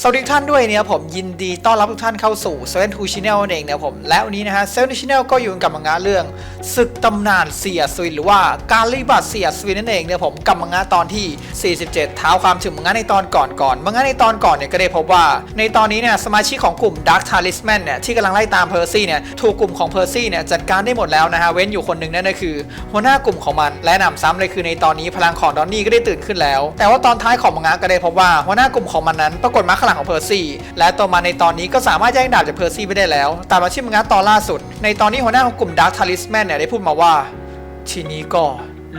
สวัสดีทุกท่านด้วยเนี่ยผมยินดีต้อนรับทุกท่านเข้าสู่เซเว่นทูชิแนลเองเนะผมและวันนี้นะฮะเซเว่นทูชิแนลก็อยู่กับมังงะเรื่องศึกตำนานเสียสวินหรือว่าการรีบัตเสียสวินนั่นเองเนี่ยผมกับมังงะตอนที่ 47 เท้าความถึงมังงะในตอนก่อนก่อนมังงะในตอนก่อนเนี่ยก็ได้พบว่า ในตอนนี้เนี่ยสมาชิกของกลุ่ม Dark Talisman เนี่ยที่กำลังไล่ตามเพอร์ซี่เนี่ยถูกกลุ่มของเพอร์ซี่เนี่ยจัดการได้หมดแล้วนะฮะเว้นอยู่คนหนึ่งนั่นก็คือ หัวหน้ากลุ่มของมันและนำซ้ำเลยคือในตอนนี้พลังของดอนนี่ก็ได้ตื่นขึ้นแล้ว แต่ว่าตอนท้ายของมังงะก็ได้พบว่าหัวหน้ากลุ่มของมันนั้นปรากฏมาหลังของเพอร์ซี่และตัวมาในตอนนี้ก็สามารถแย่งดาบจากเพอร์ซี่ไปได้แล้ว ตามมาชิมังงะตอนล่าสุด ในตอนนี้หัวหน้าของกลุ่มดาร์คทาริสแมนเนี่ยได้พูดมาว่า ทีนี้ก็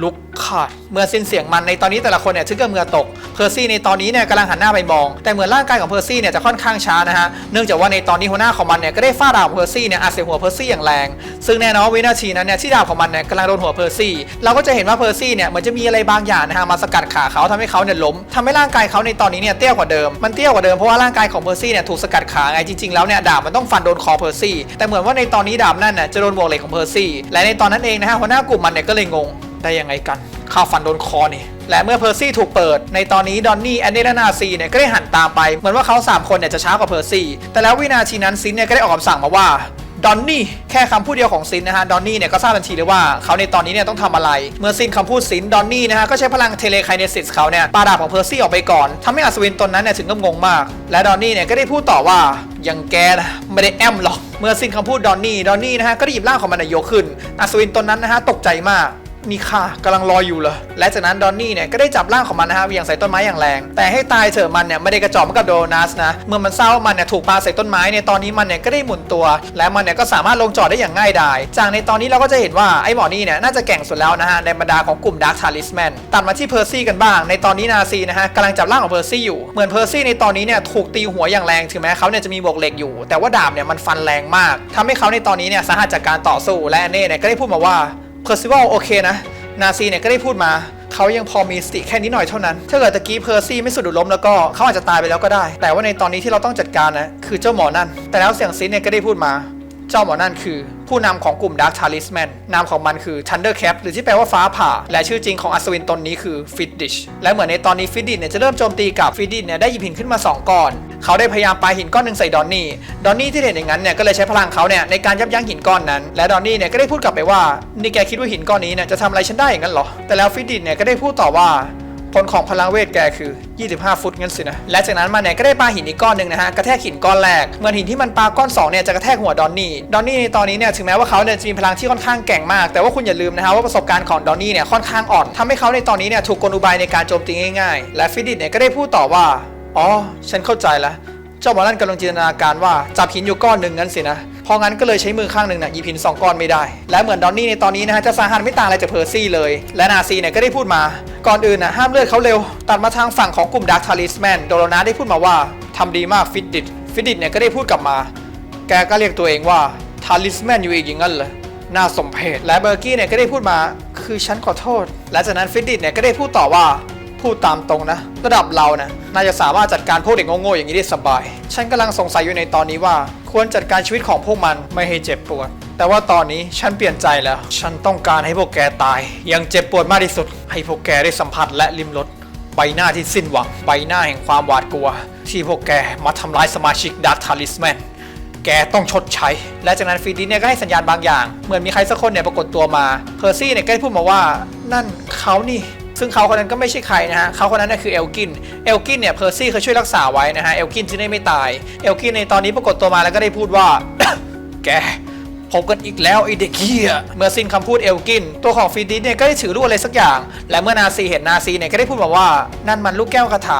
ลุกขาดเมื่อสิ้นเสียงมันในตอนนี้แต่ละคนเนี่ยถึงกับเหงื่อตกเพอร์ซี่ในตอนนี้เนี่ยกำลังหันหน้าไปมอง แต่เหมือนร่างกายของเพอร์ซี่เนี่ยจะค่อนข้างช้านะฮะเนื่องจากว่าในตอนนี้หัวหน้าของมันเนี่ยก็ได้ฟาดดาบเพอร์ซี่เนี่ยอัดใส่หัวเพอร์ซี่อย่างแรง ซึ่งแน่นอนวินาทีนั้นเนี่ยที่ดาบของมันเนี่ยกำลังโดนหัวเพอร์ซี่เราก็จะเห็นว่าเพอร์ซี่เนี่ยเหมือนจะมีอะไรบางอย่างนะฮะมาสกัดขาเขาทำให้เขาเนี่ยล้มทำให้ร่างกายเขาในตอนนี้เนี่ยเตี้ยกว่าเดิมมันเตี้ยกว่าเดิมเพราะว่าร่างกายของเพอร์ซี่เนี่ยถูกสกัดขาไงจริงๆแล้วเนี่ยดาบมันต้องฟันโดนคอเพอร์ซี่แต่เหมือนว่าในตอนนี้ดาบนั่นน่ะจะโดนบวกเหล็กของเพอร์ซี่และในตอนนั้นเองนะฮะหัวหน้ากลุ่มมันเนี่ยก็เลยงง ได้ยังไงกันข้าวฟันโดนคอนี่ และเมื่อเพอร์ซี่ถูกเปิด ในตอนนี้ดอนนี่แอนเดและนาซีเนี่ยก็ได้หันตามไป เหมือนว่าเขา 3 คนเนี่ยจะช้ากว่าเพอร์ซี่ แต่แล้ววินาทีนั้นซินเนี่ยก็ได้ออกคำสั่งมาว่าดอนนี่แค่คำพูดเดียวของซินนะฮะดอนนี่เนี่ยก็ทราบทันทีเลยว่าเขาในตอนนี้เนี่ยต้องทำอะไร เมื่อซินคำพูดซินดอนนี่นะฮะก็ใช้พลังเทเลไคเนซิสเขาเนี่ยปาดาบของเพอร์ซี่ออกไปก่อนทำให้อัศวินตนนั้นเนี่ยถึงกับงงมาก และดอนนี่เนี่ยก็ได้พูดต่อว่ายังแกนะไม่ได้แอมหรอกเมื่อซินคำพูดดอนนี่ดอนนี่นะฮะก็ได้หยิบร่างของมันยกขึ้นอัศวินตนนั้นนะฮะตกใจมาก นี่ค่ะกำลังรออยู่เลยและจากนั้นดอนนี่เนี่ยก็ได้จับร่างของมันนะฮะเหวี่ยงใส่ต้นไม้อย่างแรง แต่ให้ตายเถอะมันเนี่ยไม่ได้กระจอกเหมือนกับโดนัสนะ เมื่อมันเศร้ามันเนี่ยถูกปาใส่ต้นไม้ในตอนนี้มันเนี่ยก็ได้หมุนตัว และมันเนี่ยก็สามารถลงจอดได้อย่างง่ายดาย จากในตอนนี้เราก็จะเห็นว่าไอ้หมอนี่เนี่ยน่าจะแก่งสุดแล้วนะฮะในบรรดาของกลุ่มดาร์คทาริสแมนตัดมาที่เพอร์ซี่กันบ้าง ในตอนนี้นาซีนะฮะกำลังจับร่างของเพอร์ซี่อยู่เหมือนเพอร์ซี่ในตอนนี้เนี่ยถูกตีหัวอย่างแรงถึงแม้เขาเนี่ยจะมีบวกเหล็กอยู่ แต่ว่าดาบเนี่ยมันฟันแรงมากทำให้เขาในตอนนี้เนี่ยสาหัสจากการต่อสู้และเน่เนี่ยก็ได้พูดมาว่า เพอร์ซิวัลโอเคนะ นาซีเนี่ยก็ได้พูดมา เขายังพอมีสติแค่นี้หน่อยเท่านั้น ถ้าเกิดตะกี้เพอร์ซี่ไม่สุดดุล้มแล้วก็เขาอาจจะตายไปแล้วก็ได้ แต่ว่าในตอนนี้ที่เราต้องจัดการนะคือเจ้าหมอนั่น แต่แล้วเสียงซินเนี่ยก็ได้พูดมา เจ้าหมอนั่นคือ ผู้นำของกลุ่ม Dark Talisman นนามของมันคือ Thundercap หรือที่แปลว่าฟ้าผ่า และชื่อจริงของอัศวินตนนี้คือ Fiddish และเหมือนในตอนนี้ Fiddish เนี่ยจะเริ่มโจมตีกับ Fiddish เนี่ยได้หยิบหินขึ้นมา 2ก้อน เขาได้พยายามปาหินก้อนหนึ่งใส่ดอนนี่ ดอนนี่ที่เห็นอย่างนั้นเนี่ยก็เลยใช้พลังเขาเนี่ยในการยับยั้งหินก้อนนั้น และดอนนี่เนี่ยก็ได้พูดกลับไปว่า นี่แกคิดว่าหินก้อนนี้เนี่ยจะทำอะไรฉันได้อย่างนั้นเหรอ แต่แล้วฟิดดิชเนี่ยก็ได้พูดต่อว่าผลของพลังเวทแกคือ 25 ฟุตงั้นสินะ และจากนั้นมันเนี่ยก็ได้ปาหินอีกก้อนหนึ่งนะฮะ กระแทกหินก้อนแรก เหมือนหินที่มันปาก้อน2เนี่ยจะกระแทกหัวดอนนี่ ดอนนี่ในตอนนี้เนี่ยถึงแม้ว่าเขาเนี่ยจะมีพลังที่ค่อนข้างแกร่งมาก แต่ว่าคุณอย่าลืมนะฮะว่าประสบการณ์ของดอนนี่เนี่ยค่อนข้างอ่อนทำให้เขาในตอนนี้เนี่ยถูกกลอุบายในการโจมตีง่ายๆ และฟิดดิชเนี่ยก็ได้พูดต่อว่า อ๋อ ฉันเข้าใจแล้ว เจ้าหมอนั่นกำลังจินตนาการว่าจับหินอยู่ก้อนหนึ่งงั้นสินะ เพราะงั้นก็เลยใช้มือข้างหนึ่งน่ะหยิบหินสองก้อนไม่ได้ และเหมือนดอนนี่ในตอนนี้นะฮะจะสาหัสไม่ต่างอะไรจากเพอร์ซี่เลย และนาซีเนี่ยก็ได้พูดมา ก่อนอื่นนะห้ามเลือดเขาเร็ว ตัดมาทางฝั่งของกลุ่มดาร์คทาริสแมนโดโรนาได้พูดมาว่าทำดีมากฟิตดิตฟิตดิตเนี่ยก็ได้พูดกลับมา แกก็เรียกตัวเองว่าทาริสแมนอยู่อีกอย่างนั้นเหรอน่าสมเพชและเบอร์กี้เนี่ยก็ได้พูดมา คือฉันขอโทษ และจากนั้นฟิตดิตเนี่ยก็ได้พูดต่อว่า พูดตามตรงนะ ระดับเรานะน่าจะสามารถจัดการพวกเด็กโง่ๆอย่างนี้ได้สบาย ฉันกำลังสงสัยอยู่ในตอนนี้ว่า ควรจัดการชีวิตของพวกมันไม่ให้เจ็บปวด แต่ว่าตอนนี้ฉันเปลี่ยนใจแล้ว ฉันต้องการให้พวกแกตาย อยังเจ็บปวดมากที่สุด ให้พวกแกได้สัมผัสและลิ้มรสใบหน้าที่สิ้นหวัง ใบหน้าแห่งความหวาดกลัว ที่พวกแกมาทำร้ายสมาชิกดักทาริสแมนแกต้องชดใช้ และจากนั้นฟีดินเนี่ยก็ให้สัญญาณบางอย่าง เหมือนมีใครสักคนเนี่ยปรากฏตัวมา เพอร์ซี่เนี่ยก็ได้พูดมาว่า นั่นเขานี่ ซึ่งเขาคนนั้นก็ไม่ใช่ใครนะฮะเขาคนนั้นน่ะคือเอลกิน เอลกินเนี่ยเพอร์ซี่เคยช่วยรักษาไว้นะฮะ เอลกินจึงได้ไม่ตาย เอลกินในตอนนี้ปรากฏตัวมาแล้วก็ได้พูดว่า แกพบกันอีกแล้วไอเด็กเฮียเมื่อสิ้นคำพูดเอลกิน ตัวของฟีดิสเนี่ยก็ได้ถือลูกอะไรสักอย่าง และเมื่อนาซีเห็นนาซีเนี่ยก็ได้พูดมาว่านั่นมันลูกแก้วคาถา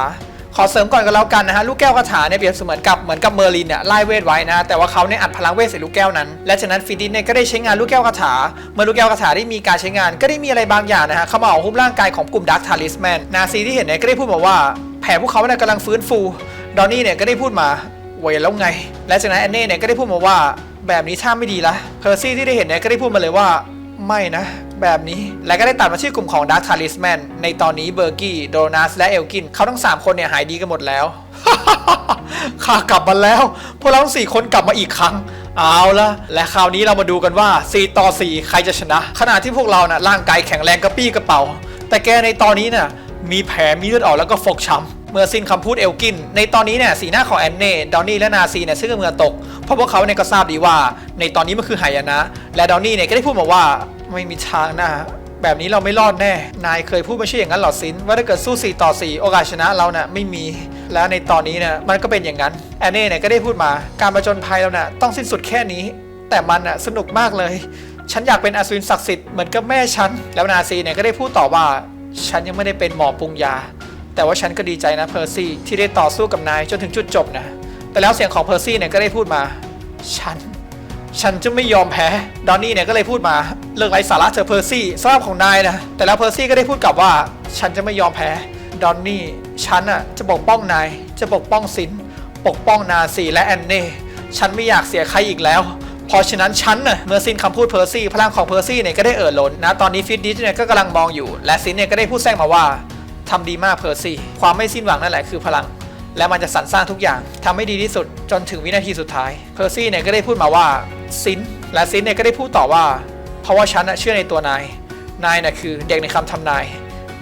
ขอเสริมก่อนกันแล้วกันนะฮะลูกแก้วคาถาเนี่ยเปรียบเสมือนกับเหมือนกับเมอร์ลินเนี่ยไล่เวทไว้นะแต่ว่าเขาเนี่ยอัดพลังเวทใส่ลูกแก้วนั้น และจากนั้นฟีดินเนี่ยก็ได้ใช้งานลูกแก้วคาถา เมื่อลูกแก้วคาถาได้มีการใช้งาน ก็ได้มีอะไรบางอย่างนะฮะเข้ามาเอาหุ้มร่างกายของกลุ่มดักทาริสแมนนาซีที่เห็นเนี่ยก็ได้พูดมาว่าแผลพวกเขาเนี่ยกำลังฟื้นฟูดอนนี่เนี่ยก็ได้พูดมาเวแล้วไง และจากนั้นแอนเน่เนี่ยก็ได้พูดมาว่าแบบนี้ท่าไม่ดีละเพอร์ซี่ที่ได้เห็นเนี่ยก็ได้พูดมาเลยว่า ไม่นะ แบบนี้ และก็ได้ตัดมาชื่อกลุ่มของ Dark Talisman ในตอนนี้เบอร์กี้ โดนัสและเอลกิน เขาทั้ง 3 คนเนี่ยหายดีกันหมดแล้ว ข้ากลับมาแล้ว พวกเราทั้งสี่คนกลับมาอีกครั้ง เอาละและคราวนี้เรามาดูกันว่า 4 ต่อ 4 ใครจะชนะ ขณะที่พวกเรานะ่ะร่างกายแข็งแรงกระปี้กระเป๋า แต่แกในตอนนี้น่ะมีแผลมีเลือดออกแล้วก็ฟกช้ำ เมื่อสิ้นคำพูดเอลกิน ในตอนนี้เนี่ยสีหน้าของแอนเน่ดอนนี่และนาซีเนี่ยซึ่งก็เมือตก เพราะพวกเขาเนี่ยก็ทราบดีว่า ในตอนนี้มันคือหายนะ และดอนนี่เนี่ยก็ได้พูดมาว่าไม่มีทางนะแบบนี้เราไม่รอดแน่ นายเคยพูดไม่ใช่อย่างนั้นหรอซิน ว่าถ้าเกิดสู้ 4 ต่อ 4 โอกาสชนะเราเน่ะไม่มี และในตอนนี้เนี่ยมันก็เป็นอย่างนั้น แอนเน่เนี่ยก็ได้พูดมา การประจนภัยเราเน่ะต้องสิ้นสุดแค่นี้ แต่มันน่ะสนุกมากเลย ฉันอยากเป็นอสูรศักดิ์สิทธิ์เหมือนกับแม่ฉัน แล้วนาซีเนี่ยก็ได้พูดต่อว่า ฉันยังไม่ได้เป็นหมอปรุงยา แต่ว่าฉันก็ดีใจนะเพอร์ซี่ที่ได้ต่อสู้กับนายจนถึงจุดจบนะ แต่แล้วเสียงของเพอร์ซี่เนี่ยก็ได้พูดมา ฉัน ฉันจะไม่ยอมแพ้ ดอนนี่เนี่ยก็เลยพูดมา เลิกไร้สาระเถอเพอร์ซี่สภาพของนายนะ แต่แล้วเพอร์ซี่ก็ได้พูดกลับว่า ฉันจะไม่ยอมแพ้ ดอนนี่ ฉันอะจะปกป้องนาย จะปกป้องซิน ปกป้องนาซีและแอนเน่ ฉันไม่อยากเสียใครอีกแล้วเพราะฉะนั้นฉันน่ะเมื่อซินคำพูดเพอร์ซี่พลังของเพอร์ซี่เนี่ยก็ได้เอ่อล้นนะตอนนี้ฟิตดิสเนี่ยก็กำลังมองอยู่ และซินเนี่ยก็ได้พูดแซงมาว่า ทำดีมากเพอร์ซี่ความไม่สิ้นหวังนั่นแหละคือพลัง และมันจะสรรสร้างทุกอย่างทำให้ดีที่สุดจนถึงวินาทีสุดท้ายเพอร์ซี่เนี่ยก็ได้พูดมาว่าซินและซินเนี่ยก็ได้พูดต่อว่า เพราะว่าฉันเชื่อในตัวนายนายน่ะคือเด็กในคำทำนาย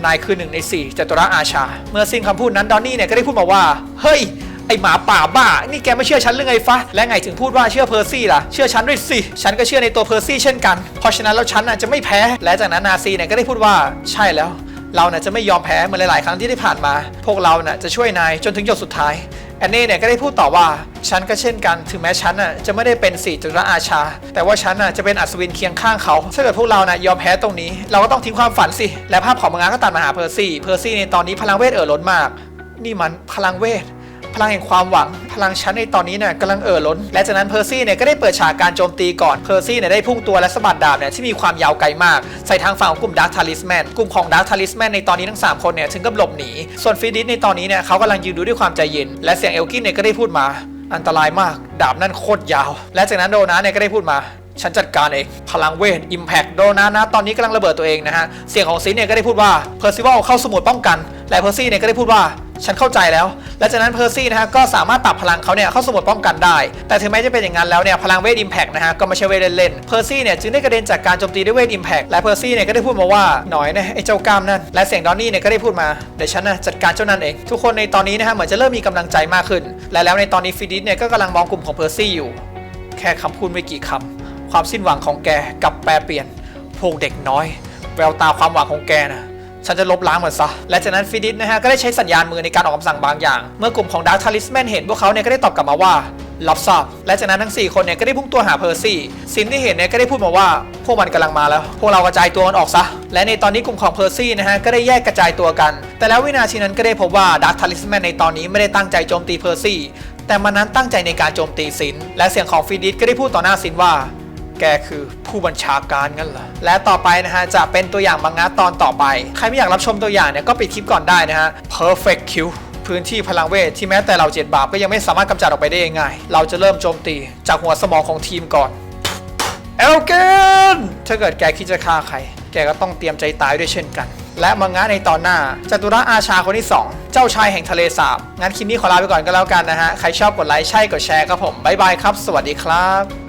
นายคือหนึ่งในสี่จตุระอาชา เมื่อสิ้นคำพูดนั้นดอนนี่เนี่ยก็ได้พูดมาว่า เฮ้ย ไอหมาป่าบ้า นี่แกไม่เชื่อฉันหรือไงฟะ และไงถึงพูดว่าเชื่อเพอร์ซี่ล่ะ เชื่อฉันด้วยสิ ฉันก็เชื่อในตัวเพอร์ซี่เช่นกัน เพราะฉะนั้นแล้วฉันน่ะจะไม่แพ้ และจากนั้นนาซีเนี่ยก็ได้พูดว่า ใช่แล้ว เราเนี่ยจะไม่ยอมแพ้เหมือนหลาย ๆ ครั้งที่ได้ผ่านมา พวกเราเนี่ยจะช่วยนายจนถึงหยดสุดท้ายแอนนี่เนี่ยก็ได้พูดต่อว่าฉันก็เช่นกันถึงแม้ฉันน่ะจะไม่ได้เป็นสีจุลอาชา แต่ว่าฉันน่ะจะเป็นอัศวินเคียงข้างเขาถ้าเกิดพวกเราน่ะยอมแพ้ตรงนี้ เราก็ต้องทิ้งความฝันสิ และภาพของมังงะก็ตัดมาหาเพอร์ซี่เพอร์ซี่ในตอนนี้พลังเวทเอ่อล้นมาก นี่มันพลังเวท ลังแห่งความหวัง พลังชั้นในตอนนี้เนี่ยกำลังเอ่อล้น และจากนั้นเพอร์ซี่เนี่ยก็ได้เปิดฉากการโจมตีก่อน เพอร์ซี่เนี่ยได้พุ่งตัวและสะบัดดาบเนี่ยที่มีความยาวไกลมาก ใส่ทางฝั่งของกลุ่มดาร์ t ทาริสแมนกลุ่มของดาร์ t ทาริสแมนในตอนนี้ทั้ง 3 คนเนี่ยถึงกับหลบหนี ส่วนฟิดิสในตอนนี้เนี่ยเขากำลังยืนดูด้วยความใจเย็น และเสียงเอลกินเนี่ยก็ได้พูดมา อันตรายมาก ดาบนั่นโคตรยาว และจากนั้นโดนาเนี่ยก็ได้พูดมา ฉันจัดการเอง พลังเวทอิมแพคโดนานะ ตอนนี้กำลังระเบิดตัวเองนะฮะ เสียงของซินเนี่ยก็ได้พูดว่าเพอร์ซิวัลเข้าสมุดป้องกัน และเพอร์ซี่เนี่ยก็ได้พูดว่าฉันเข้าใจแล้ว และจากนั้นเพอร์ซี่นะฮะก็สามารถปรับพลังเขาเนี่ยเข้าสมุดป้องกันได้ แต่ถึงแม้จะเป็นอย่างนั้นแล้วเนี่ยพลังเวทอิมแพคนะฮะก็ไม่ใช่เวทเล่นๆ เพอร์ซี่เนี่ยจึงได้กระเด็นจากการโจมตีด้วยเวทอิมแพคและเพอร์ซี่เนี่ยก็ได้พูดมาว่าหน่อยนะไอ้เจ้ากล้ามนั่น และเสียงดอนนี่เนี่ยก็ได้พูดมาเดี๋ยวฉันนะจัดการเจ้านั่นเอง ทุกคนในตอนนี้นะฮะเหมือนจะเริ่มมีกำลังใจมากขึ้น และแล้วในตอนนี้ฟิดิสเนี่ยก็กำลังมองกลุ่มของเพอร์ซี่อยู่ แค่คำพูดไม่กี่คำ ความสิ้นหวังของแกกับแปรเปลี่ยน พวกเด็กน้อย แววตาความหวังของแกนะฉันจะลบล้างมันซะ และจากนั้นฟิดิสนะฮะ ก็ได้ใช้สัญญาณมือในการออกคำสั่งบางอย่าง เมื่อกลุ่มของดาร์ t ทาริสแมนเห็นพวกเขาเนี่ยก็ได้ตอบกลับมาว่ารับทราบ และจากนั้นทั้ง 4 คนเนี่ยก็ได้พุ่งตัวหาเพอร์ซี่ซินที่เห็นเนี่ยก็ได้พูดมาว่า พวกมันกำลังมาแล้ว พวกเรากระจายตัวกันออกซะ และในตอนนี้กลุ่มของเพอร์ซี่นะฮะก็ได้แยกกระจายตัวกัน แต่แล้ววินาทีนั้นก็ได้พบว่าดาร์ t ทาริสแมนในตอนนี้ไม่ได้ตั้งใจโจมตีเพอร์ซี่ แต่มันนั้นตั้งใจในการโจมตีซิน และเสียงของฟิดิสก็ได้พูดต่อหน้าซินว่า แกคือผู้บัญชาการงั้นเหรอ และต่อไปนะฮะ จะเป็นตัวอย่างบางงาตอนต่อไป ใครไม่อยากรับชมตัวอย่างเนี่ย ก็ปิดคลิปก่อนได้นะฮะ Perfect Kill พื้นที่พลังเวทที่แม้แต่เราเจ็ดบาปก็ยังไม่สามารถกำจัดออกไปได้ง่าย เราจะเริ่มโจมตีจากหัวสมองของทีมก่อนเอลเกนถ้าเกิดแกคิดจะฆ่าใคร แกก็ต้องเตรียมใจตายด้วยเช่นกัน และมังงะในตอนหน้าจตุระอาชาคนที่ 2 เจ้าชายแห่งทะเลสาบงั้นคลิปนี้ขอลาไปก่อนก็แล้วกันนะฮะ ใครชอบกดไลค์ใช่กดแชร์ครับผม บ๊ายบายครับ สวัสดีครับ